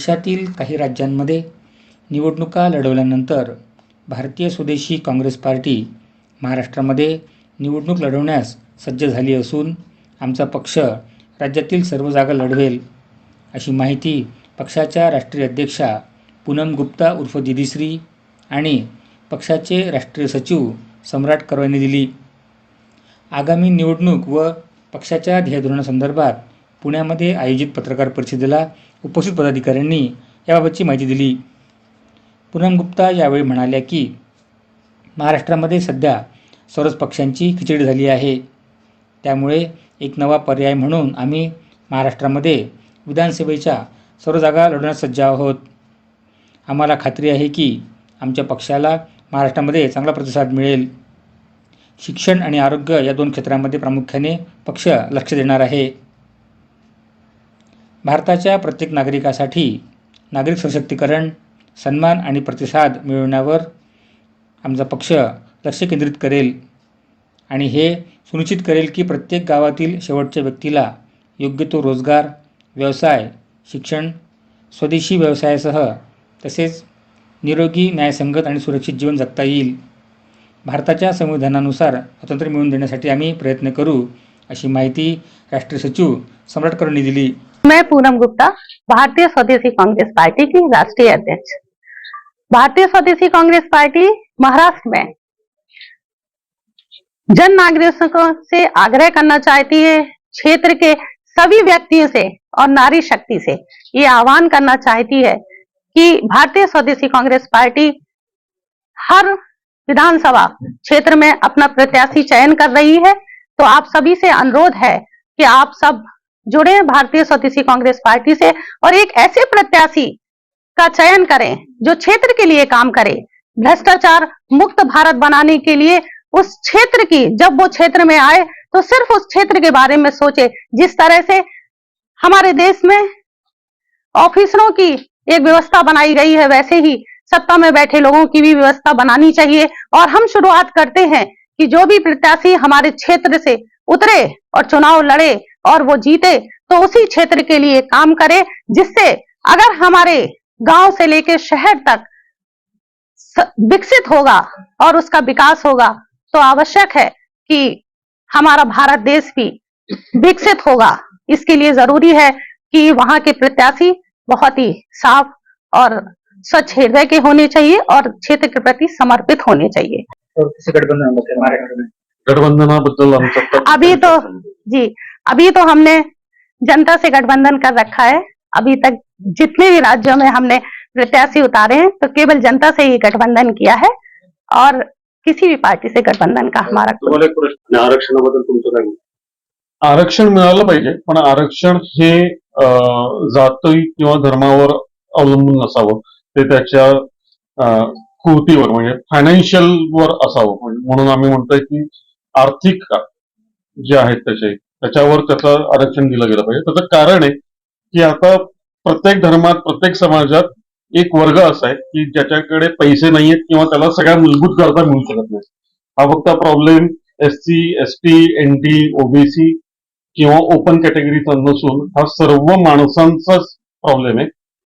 देशातील काही राज्यांमध्ये निवडणुका लढवल्यानंतर भारतीय स्वदेशी काँग्रेस पार्टी महाराष्ट्रामध्ये निवडणूक लढवण्यास सज्ज झाली असून आमचा पक्ष राज्यातील सर्व जागा लढवेल अशी माहिती पक्षाच्या राष्ट्रीय अध्यक्षा पूनम गुप्ता उर्फ दिदीश्री आणि पक्षाचे राष्ट्रीय सचिव सम्राट करव यांनी दिली. आगामी निवडणूक व पक्षाच्या ध्येयधोरणासंदर्भात पुण्यामध्ये आयोजित पत्रकार परिषदेला उपस्थित पदाधिकाऱ्यांनी याबाबतची माहिती दिली. पूनम गुप्ता यावेळी म्हणाल्या की महाराष्ट्रामध्ये सध्या सर्वच पक्षांची खिचडी झाली आहे. त्यामुळे एक नवा पर्याय म्हणून आम्ही महाराष्ट्रामध्ये विधानसभेच्या सर्व जागा लढण्यास सज्ज आहोत. आम्हाला खात्री आहे की आमच्या पक्षाला महाराष्ट्रामध्ये चांगला प्रतिसाद मिळेल. शिक्षण आणि आरोग्य या दोन क्षेत्रांमध्ये प्रामुख्याने पक्ष लक्ष देणार आहे. भारताच्या प्रत्येक नागरिकासाठी नागरिक सशक्तीकरण सन्मान आणि प्रतिसाद मिळवण्यावर आमचा पक्ष लक्ष केंद्रित करेल आणि हे सुनिश्चित करेल की प्रत्येक गावातील शेवटच्या व्यक्तीला योग्य तो रोजगार व्यवसाय शिक्षण स्वदेशी व्यवसायासह तसेच निरोगी न्यायसंगत आणि सुरक्षित जीवन जगता येईल. भारताच्या संविधानानुसार स्वातंत्र्य मिळवून देण्यासाठी आम्ही प्रयत्न करू अशी माहिती राष्ट्रीय सचिव सम्राटकरांनी दिली. मैं पूनम गुप्ता, भारतीय स्वदेशी कांग्रेस पार्टी की राष्ट्रीय अध्यक्ष। भारतीय स्वदेशी कांग्रेस पार्टी महाराष्ट्र में जन नागरिकों से आग्रह करना चाहती है, क्षेत्र के सभी व्यक्तियों से और नारी शक्ति से ये आह्वान करना चाहती है कि भारतीय स्वदेशी कांग्रेस पार्टी हर विधानसभा क्षेत्र में अपना प्रत्याशी चयन कर रही है। तो आप सभी से अनुरोध है कि आप सब जुड़े भारतीय स्वदेशी कांग्रेस पार्टी से, और एक ऐसे प्रत्याशी का चयन करें, जो क्षेत्र के लिए काम करे। भ्रष्टाचार मुक्त भारत बनाने के लिए उस क्षेत्र की, जब वो क्षेत्र में आए तो सिर्फ़ उस क्षेत्र के बारे में सोचे, जिस तरह से हमारे देश में ऑफिसरों की एक व्यवस्था बनाई गई है, वैसे ही सत्ता में बैठे लोगों की भी व्यवस्था बनानी चाहिए। और हम शुरुआत करते हैं कि जो भी प्रत्याशी हमारे क्षेत्र से उतरे और चुनाव लड़े और वो जीते तो उसी क्षेत्र के लिए काम करे जिससे अगर हमारे गाँव से लेकर शहर तक विकसित होगा और उसका विकास होगा तो आवश्यक है कि हमारा भारत देश भी विकसित होगा। इसके लिए ज़रूरी है कि वहाँ के प्रत्याशी बहुत ही साफ़ और स्वच्छ हृदय के होने चाहिए और क्षेत्र के प्रति समर्पित होने चाहिए। और किसी गठबंधन में गठबंधनाबद्दल अभी तो जी। अभी तो हमने जनता से गठबंधन कर रखा है। अभी तक जितने भी राज्यों में हमने प्रत्याशी उतारे हैं तो केवल जनता से ही गठबंधन किया है और किसी भी पार्टी से गठबंधन का हमारा आरक्षणाबद्दल तुमचं काय आरक्षण मिळालं पाहिजे पण आरक्षण हे अं, जाती किंवा धर्मावर अवलंबून नसावं. ते त्याच्या कृतीवर म्हणजे फायनान्शियल वर असावं. म्हणजे म्हणून आम्ही म्हणतोय की आर्थिक जे आहेत त्याचे त्याच्यावर त्याचं आरक्षण दिलं गेलं पाहिजे. त्याचं कारण आहे की आता प्रत्येक धर्मात प्रत्येक समाजात एक वर्ग असा आहे की ज्याच्याकडे पैसे नाहीयेत किंवा त्याला सगळ्या मूलभूत गरजा मिळू शकत नाही हा फक्त problem S C S T N T OBC किंवा ओपन कॅटेगरीचा नसून हा सर्व माणसांचाच प्रॉब्लेम आहे.